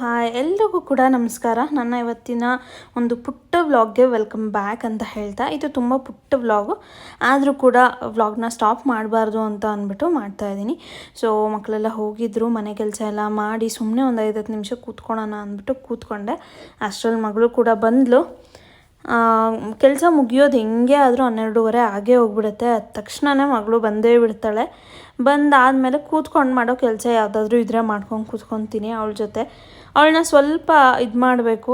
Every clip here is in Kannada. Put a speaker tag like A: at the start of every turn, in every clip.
A: ಹಾಯ್ ಎಲ್ರಿಗೂ ಕೂಡ ನಮಸ್ಕಾರ. ನನ್ನ ಇವತ್ತಿನ ಒಂದು ಪುಟ್ಟ ವ್ಲಾಗ್ಗೆ ವೆಲ್ಕಮ್ ಬ್ಯಾಕ್ ಅಂತ ಹೇಳ್ತಾ, ಇದು ತುಂಬ ಪುಟ್ಟ ವ್ಲಾಗು ಆದರೂ ಕೂಡ ವ್ಲಾಗ್ನ ಸ್ಟಾಪ್ ಮಾಡಬಾರ್ದು ಅಂತ ಅಂದ್ಬಿಟ್ಟು ಮಾಡ್ತಾ ಇದ್ದೀನಿ. ಸೊ ಮಕ್ಕಳೆಲ್ಲ ಹೋಗಿದ್ರು, ಮನೆ ಕೆಲಸ ಎಲ್ಲ ಮಾಡಿ ಸುಮ್ಮನೆ ಒಂದು ಐದು ಹತ್ತು ನಿಮಿಷ ಕೂತ್ಕೊಳ್ಳೋಣ ಅಂದ್ಬಿಟ್ಟು ಕೂತ್ಕೊಂಡೆ. ಅಷ್ಟರಲ್ಲಿ ಮಗಳು ಕೂಡ ಬಂದಳು ಕೆಲಸ ಮುಗಿಯೋದು ಹೆಂಗೆ ಆದರೂ ಹನ್ನೆರಡೂವರೆ ಆಗೇ ಹೋಗ್ಬಿಡುತ್ತೆ. ತಕ್ಷಣವೇ ಮಗಳು ಬಂದೇ ಬಿಡ್ತಾಳೆ. ಬಂದಾದಮೇಲೆ ಕೂತ್ಕೊಂಡು ಮಾಡೋ ಕೆಲಸ ಯಾವುದಾದ್ರೂ ಇದ್ರೆ ಮಾಡ್ಕೊಂಡು ಕೂತ್ಕೊತೀನಿ ಅವಳ ಜೊತೆ. ಅವಳನ್ನ ಸ್ವಲ್ಪ ಇದು ಮಾಡಬೇಕು.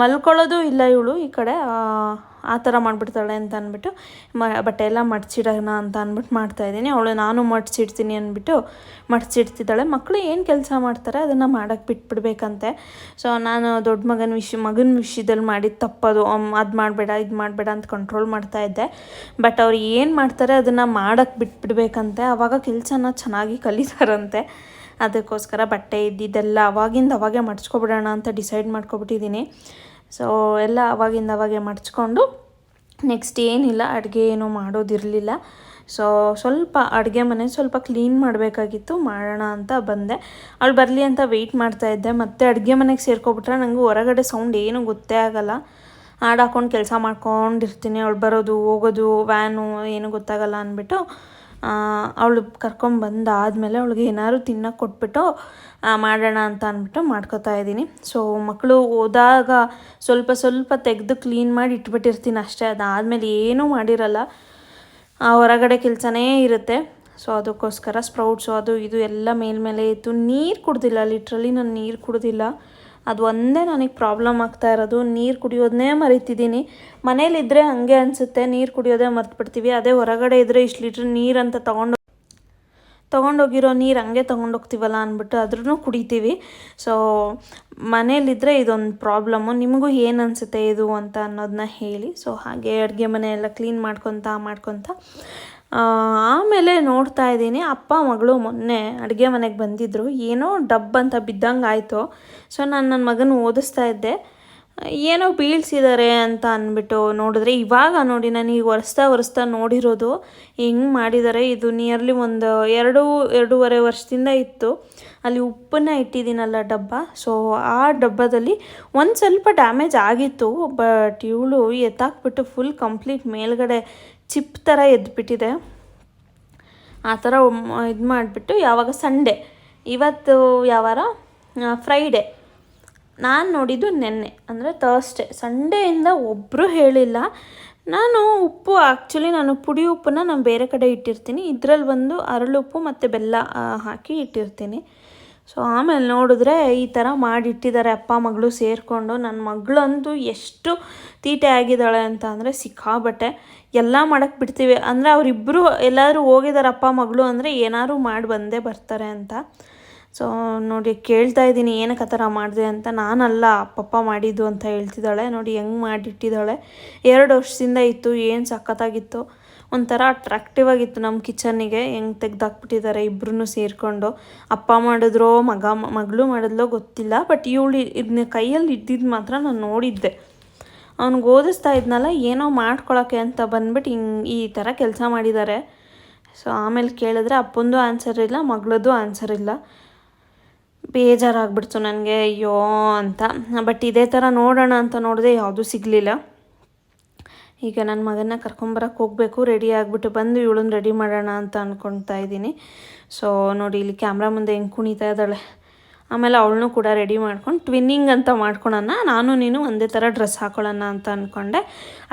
A: ಮಲ್ಕೊಳ್ಳೋದು ಇಲ್ಲ ಇವಳು ಈ ಕಡೆ. ಆ ಥರ ಮಾಡಿಬಿಡ್ತಾಳೆ ಅಂತ ಅಂದ್ಬಿಟ್ಟು, ಮ, ಬಟ್ಟೆ ಎಲ್ಲ ಮಡ್ಚಿಡೋಣ ಅಂತ ಅಂದ್ಬಿಟ್ಟು ಮಾಡ್ತಾಯಿದ್ದೀನಿ ಅವಳು ನಾನು ಮಡ್ಸಿಡ್ತೀನಿ ಅಂದ್ಬಿಟ್ಟು ಮಡ್ಸಿಡ್ತಿದ್ದಾಳೆ ಮಕ್ಕಳು ಏನು ಕೆಲಸ ಮಾಡ್ತಾರೆ ಅದನ್ನು ಮಾಡೋಕ್ಕೆ ಬಿಟ್ಬಿಡ್ಬೇಕಂತೆ. ಸೊ ನಾನು ದೊಡ್ಡ ಮಗನ ವಿಷಯ ಮಗನ ವಿಷಯದಲ್ಲಿ ಮಾಡಿದ ತಪ್ಪದು ಅದು ಮಾಡಬೇಡ, ಇದು ಮಾಡಬೇಡ ಅಂತ ಕಂಟ್ರೋಲ್ ಮಾಡ್ತಾ ಇದ್ದೆ. ಬಟ್ ಅವ್ರು ಏನು ಮಾಡ್ತಾರೆ ಅದನ್ನು ಮಾಡೋಕ್ಕೆ ಬಿಟ್ಬಿಡ್ಬೇಕಂತೆ. ಆವಾಗ ಕೆಲಸನ ಚೆನ್ನಾಗಿ ಕಲಿತಾರಂತೆ. ಅದಕ್ಕೋಸ್ಕರ ಬಟ್ಟೆ ಇದ್ದಿದ್ದೆಲ್ಲ ಅವಾಗಿಂದ ಅವಾಗೆ ಮಡ್ಚ್ಕೊಬಿಡೋಣ ಅಂತ ಡಿಸೈಡ್ ಮಾಡ್ಕೊಬಿಟ್ಟಿದ್ದೀನಿ. ಸೊ ಎಲ್ಲ ಅವಾಗಿಂದ ಅವಾಗೆ ಮಡ್ಚ್ಕೊಂಡು ನೆಕ್ಸ್ಟ್ ಏನಿಲ್ಲ, ಅಡುಗೆ ಏನೂ ಮಾಡೋದಿರಲಿಲ್ಲ. ಸೊ ಸ್ವಲ್ಪ ಅಡುಗೆ ಮನೆ ಸ್ವಲ್ಪ ಕ್ಲೀನ್ ಮಾಡಬೇಕಾಗಿತ್ತು, ಮಾಡೋಣ ಅಂತ ಬಂದೆ. ಅವಳು ಬರಲಿ ಅಂತ ವೆಯ್ಟ್ ಮಾಡ್ತಾಯಿದ್ದೆ ಮತ್ತೆ ಅಡುಗೆ ಮನೆಗೆ ಸೇರ್ಕೊಬಿಟ್ರೆ ನನಗೆ ಹೊರಗಡೆ ಸೌಂಡ್ ಏನೂ ಗೊತ್ತೇ ಆಗೋಲ್ಲ. ಹಾಡು ಹಾಕ್ಕೊಂಡು ಕೆಲಸ ಮಾಡ್ಕೊಂಡಿರ್ತೀನಿ. ಅವಳು ಬರೋದು, ಹೋಗೋದು ವ್ಯಾನು ಏನೂ ಗೊತ್ತಾಗಲ್ಲ ಅಂದ್ಬಿಟ್ಟು ಅವಳು ಕರ್ಕೊಂಬಂದು ಆದಮೇಲೆ ಅವಳಿಗೆ ಏನಾದ್ರು ತಿನ್ನೋಕೆ ಕೊಟ್ಬಿಟ್ಟು ಮಾಡೋಣ ಅಂತ ಅಂದ್ಬಿಟ್ಟು ಮಾಡ್ಕೋತಾ ಇದ್ದೀನಿ. ಸೊ ಮಕ್ಕಳು ಹೋದಾಗ ಸ್ವಲ್ಪ ಸ್ವಲ್ಪ ತೆಗೆದು ಕ್ಲೀನ್ ಮಾಡಿ ಇಟ್ಬಿಟ್ಟಿರ್ತೀನಿ ಅಷ್ಟೇ. ಅದಾದಮೇಲೆ ಏನೂ ಮಾಡಿರಲ್ಲ. ಹೊರಗಡೆ ಕೆಲಸನೇ ಇರುತ್ತೆ. ಸೊ ಅದಕ್ಕೋಸ್ಕರ ಸ್ಪ್ರೌಟ್ಸು ಅದು ಇದು ಎಲ್ಲ ಮೇಲ್ಮೇಲೆ ಇತ್ತು ನೀರು ಕುಡ್ದಿಲ್ಲ. ಲಿಟ್ರಲಿ ನಾನು ನೀರು ಕುಡ್ದಿಲ್ಲ. ಅದು ಒಂದೇ ನನಗೆ ಪ್ರಾಬ್ಲಮ್ ಆಗ್ತಾ ಇರೋದು. ನೀರು ಕುಡಿಯೋದನ್ನೇ ಮರಿತಿದ್ದೀನಿ. ಮನೇಲಿದ್ದರೆ ಹಾಗೆ ಅನಿಸುತ್ತೆ. ನೀರು ಕುಡಿಯೋದೇ ಮರ್ತ್ಬಿಡ್ತೀವಿ. ಅದೇ ಹೊರಗಡೆ ಇದ್ದರೆ ಇಷ್ಟು ಲೀಟ್ರ್ ನೀರು ಅಂತ ತೊಗೊಂಡು ತೊಗೊಂಡೋಗಿರೋ ನೀರು ಹಂಗೆ ತೊಗೊಂಡೋಗ್ತೀವಲ್ಲ ಅಂದ್ಬಿಟ್ಟು ಅದ್ರೂ ಕುಡಿತೀವಿ. ಸೊ ಮನೇಲಿದ್ದರೆ ಇದೊಂದು ಪ್ರಾಬ್ಲಮ್ಮು ನಿಮಗೂ ಏನು ಅನಿಸುತ್ತೆ ಇದು ಅಂತ ಅನ್ನೋದನ್ನ ಹೇಳಿ. ಸೊ ಹಾಗೆ ಅಡುಗೆ ಮನೆಯೆಲ್ಲ ಕ್ಲೀನ್ ಮಾಡ್ಕೊತ ಮಾಡ್ಕೊತ ಆಮೇಲೆ ನೋಡ್ತಾ ಇದ್ದೀನಿ. ಅಪ್ಪ, ಮಗಳು ಮೊನ್ನೆ ಅಡುಗೆ ಮನೆಗೆ ಬಂದಿದ್ದರು ಏನೋ ಡಬ್ ಅಂತ ಬಿದ್ದಂಗೆ ಆಯಿತು ಸೊ ನಾನು ನನ್ನ ಮಗನ ಓದಿಸ್ತಾ ಇದ್ದೆ. ಏನೋ ಬೀಳ್ಸಿದ್ದಾರೆ ಅಂತ ಅಂದ್ಬಿಟ್ಟು ನೋಡಿದ್ರೆ, ಇವಾಗ ನೋಡಿ ನಾನು ಈಗ ಒರೆಸ್ತಾ ಒರೆಸ್ತಾ ನೋಡಿರೋದು. ಹೆಂಗೆ ಮಾಡಿದ್ದಾರೆ ಇದು ನಿಯರ್ಲಿ ಒಂದು ಎರಡು, ಎರಡೂವರೆ ವರ್ಷದಿಂದ ಇತ್ತು. ಅಲ್ಲಿ ಉಪ್ಪನ್ನ ಇಟ್ಟಿದ್ದೀನಲ್ಲ ಡಬ್ಬ. ಸೊ ಆ ಡಬ್ಬದಲ್ಲಿ ಒಂದು ಸ್ವಲ್ಪ ಡ್ಯಾಮೇಜ್ ಆಗಿತ್ತು ಬಟ್ ಇವಳು ಎತ್ತಾಕ್ಬಿಟ್ಟು ಫುಲ್ ಕಂಪ್ಲೀಟ್ ಮೇಲ್ಗಡೆ ಚಿಪ್ ಥರ ಎದ್ಬಿಟ್ಟಿದೆ. ಆ ಥರ ಇದು ಮಾಡಿಬಿಟ್ಟು ಯಾವಾಗ ಸಂಡೇ ಇವತ್ತು ಯಾವಾರ ಫ್ರೈಡೇ ನಾನು ನೋಡಿದ್ದು ನೆನ್ನೆ, ಅಂದರೆ ತರ್ಸ್ಡೇ ಸಂಡೇಯಿಂದ ಒಬ್ಬರು ಹೇಳಿಲ್ಲ. ನಾನು ಉಪ್ಪು ಆ್ಯಕ್ಚುಲಿ ನಾನು ಪುಡಿ ಉಪ್ಪನ್ನ ನಾನು ಬೇರೆ ಕಡೆ ಇಟ್ಟಿರ್ತೀನಿ. ಇದರಲ್ಲಿ ಬಂದು ಅರಳುಪ್ಪು ಮತ್ತು ಬೆಲ್ಲ ಹಾಕಿ ಇಟ್ಟಿರ್ತೀನಿ. ಸೊ ಆಮೇಲೆ ನೋಡಿದ್ರೆ ಈ ಥರ ಮಾಡಿಟ್ಟಿದ್ದಾರೆ ಅಪ್ಪ ಮಗಳು ಸೇರಿಕೊಂಡು. ನನ್ನ ಮಗಳಂತೂ ಎಷ್ಟು ತೀಟೆ ಆಗಿದ್ದಾಳೆ ಅಂತ ಅಂದರೆ ಸಿಕ್ಕಾಬಟ್ಟೆ ಎಲ್ಲ ಮಾಡೋಕ್ಕೆ ಬಿಡ್ತೀವಿ. ಅಂದರೆ ಅವರಿಬ್ಬರು ಎಲ್ಲಾದರೂ ಹೋಗಿದ್ದಾರೆ ಅಪ್ಪ ಮಗಳು ಅಂದರೆ ಏನಾದ್ರು ಮಾಡಿ ಬಂದೇ ಬರ್ತಾರೆ ಅಂತ. ಸೊ ನೋಡಿ ಕೇಳ್ತಾ ಇದ್ದೀನಿ, ಏನಕ್ಕೆ ಆ ಥರ ಮಾಡಿದೆ ಅಂತ. ನಾನಲ್ಲ ಪಪ್ಪ ಮಾಡಿದ್ದು ಅಂತ ಹೇಳ್ತಿದ್ದಾಳೆ. ನೋಡಿ ಹೆಂಗೆ ಮಾಡಿಟ್ಟಿದ್ದಾಳೆ. ಎರಡು ವರ್ಷದಿಂದ ಇತ್ತು, ಏನು ಸಖತ್ತಾಗಿತ್ತು. ಒಂಥರ ಅಟ್ರಾಕ್ಟಿವ್ ಆಗಿತ್ತು ನಮ್ಮ ಕಿಚನ್ನಿಗೆ ಹೆಂಗೆ ತೆಗ್ದಾಕ್ಬಿಟ್ಟಿದ್ದಾರೆ ಇಬ್ಬರೂ ಸೇರಿಕೊಂಡು. ಅಪ್ಪ ಮಾಡಿದ್ರೋ, ಮಗ, ಮಗಳು ಮಾಡಿದ್ಲೋ ಗೊತ್ತಿಲ್ಲ ಬಟ್ ಇವಳು ಇದನ್ನ ಕೈಯಲ್ಲಿ ಇದ್ದಿದ್ದು ಮಾತ್ರ ನಾನು ನೋಡಿದ್ದೆ. ಅವ್ನಿಗೆ ಓದಿಸ್ತಾ ಇದ್ನಲ್ಲ, ಏನೋ ಮಾಡ್ಕೊಳಕ್ಕೆ ಅಂತ ಬಂದ್ಬಿಟ್ಟು ಹಿಂಗೆ ಈ ಥರ ಕೆಲಸ ಮಾಡಿದ್ದಾರೆ ಸೊ ಆಮೇಲೆ ಕೇಳಿದ್ರೆ ಅಪ್ಪಂದು ಆನ್ಸರ್ ಇಲ್ಲ, ಮಗಳದ್ದು ಆನ್ಸರ್ ಇಲ್ಲ. ಬೇಜಾರಾಗ್ಬಿಡ್ತು ನನಗೆ, ಅಯ್ಯೋ ಅಂತ. ಬಟ್ ಇದೇ ಥರ ನೋಡೋಣ ಅಂತ ನೋಡಿದೆ ಯಾವುದೂ ಸಿಗಲಿಲ್ಲ. ಈಗ ನನ್ನ ಮಗನ ಕರ್ಕೊಂಬರಕ್ಕೆ ಹೋಗಬೇಕು ರೆಡಿ ಆಗಿಬಿಟ್ಟು ಬಂದು ಇವಳನ್ನ ರೆಡಿ ಮಾಡೋಣ ಅಂತ ಅಂದ್ಕೊಳ್ತಾ ಇದ್ದೀನಿ. ಸೊ ನೋಡಿ ಇಲ್ಲಿ ಕ್ಯಾಮ್ರಾ ಮುಂದೆ ಹೆಂಗೆ ಕುಣಿತಾ ಇದ್ದಾಳೆ. ಆಮೇಲೆ ಅವಳನ್ನೂ ಕೂಡ ರೆಡಿ ಮಾಡ್ಕೊಂಡು ಟ್ವಿನ್ನಿಂಗ್ ಅಂತ ಮಾಡ್ಕೊಳೋಣ, ನಾನು ನೀನು ಒಂದೇ ಥರ ಡ್ರೆಸ್ ಹಾಕೊಳ್ಳೋಣ ಅಂತ ಅಂದ್ಕೊಂಡೆ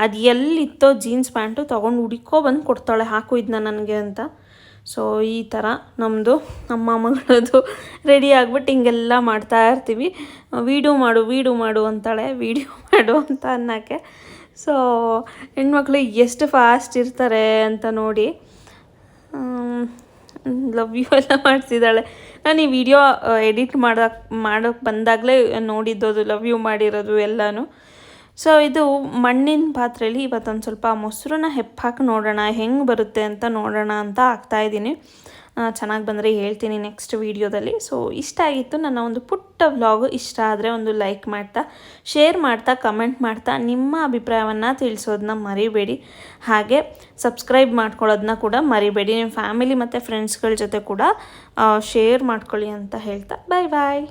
A: ಅದು ಎಲ್ಲಿತ್ತೋ ಜೀನ್ಸ್ ಪ್ಯಾಂಟು ತೊಗೊಂಡು ಹುಡುಕೋ ಬಂದು ಕೊಡ್ತಾಳೆ, ಹಾಕು ಇದನ್ನ ನನಗೆ ಅಂತ. ಸೊ ಈ ಥರ ನಮ್ಮದು ನಮ್ಮ ಮಗಳದು ರೆಡಿ ಆಗ್ಬಿಟ್ಟು ಹಿಂಗೆಲ್ಲ ಮಾಡ್ತಾ ಇರ್ತೀವಿ. ವೀಡಿಯೋ ಮಾಡು ವೀಡಿಯೋ ಮಾಡು ಅಂತಾಳೆ, ವೀಡಿಯೋ ಮಾಡು ಅಂತ ಅನ್ನೋಕ್ಕೆ. ಸೊ ಹೆಣ್ಮಕ್ಳು ಎಷ್ಟು ಫಾಸ್ಟ್ ಇರ್ತಾರೆ ಅಂತ ನೋಡಿ ಲವ್ ಯು ಎಲ್ಲ ಮಾಡ್ತಿದ್ದಾಳೆ. ನಾನು ಈ ವಿಡಿಯೋ ಎಡಿಟ್ ಮಾಡೋಕ್ಕೆ ಮಾಡೋಕ್ಕೆ ಬಂದಾಗಲೇ ನೋಡಿದ್ದು ಲವ್ ಯು ಮಾಡಿರೋದು ಎಲ್ಲನೂ. ಸೊ ಇದು ಮಣ್ಣಿನ ಪಾತ್ರೆಯಲ್ಲಿ ಇವತ್ತೊಂದು ಸ್ವಲ್ಪ ಮೊಸರನ್ನ ಹೆಪ್ಪಾಕಿ ನೋಡೋಣ, ಹೆಂಗೆ ಬರುತ್ತೆ ಅಂತ ನೋಡೋಣ ಅಂತ ಆಗ್ತಾಯಿದ್ದೀನಿ ಚೆನ್ನಾಗಿ ಬಂದರೆ ಹೇಳ್ತೀನಿ ನೆಕ್ಸ್ಟ್ ವೀಡಿಯೋದಲ್ಲಿ ಸೊ ಇಷ್ಟ ಆಗಿತ್ತು ನನ್ನ ಒಂದು ಪುಟ್ಟ ವ್ಲಾಗು ಇಷ್ಟ ಆದರೆ ಒಂದು ಲೈಕ್ ಮಾಡ್ತಾ ಶೇರ್ ಮಾಡ್ತಾ ಕಮೆಂಟ್ ಮಾಡ್ತಾ ನಿಮ್ಮ ಅಭಿಪ್ರಾಯವನ್ನು ತಿಳಿಸೋದನ್ನ ಮರಿಬೇಡಿ. ಹಾಗೆ ಸಬ್ಸ್ಕ್ರೈಬ್ ಮಾಡ್ಕೊಳ್ಳೋದನ್ನ ಕೂಡ ಮರಿಬೇಡಿ. ನಿಮ್ಮ ಫ್ಯಾಮಿಲಿ ಮತ್ತು ಫ್ರೆಂಡ್ಸ್ಗಳ ಜೊತೆ ಕೂಡ ಶೇರ್ ಮಾಡ್ಕೊಳ್ಳಿ ಅಂತ ಹೇಳ್ತಾ. ಬಾಯ್ ಬಾಯ್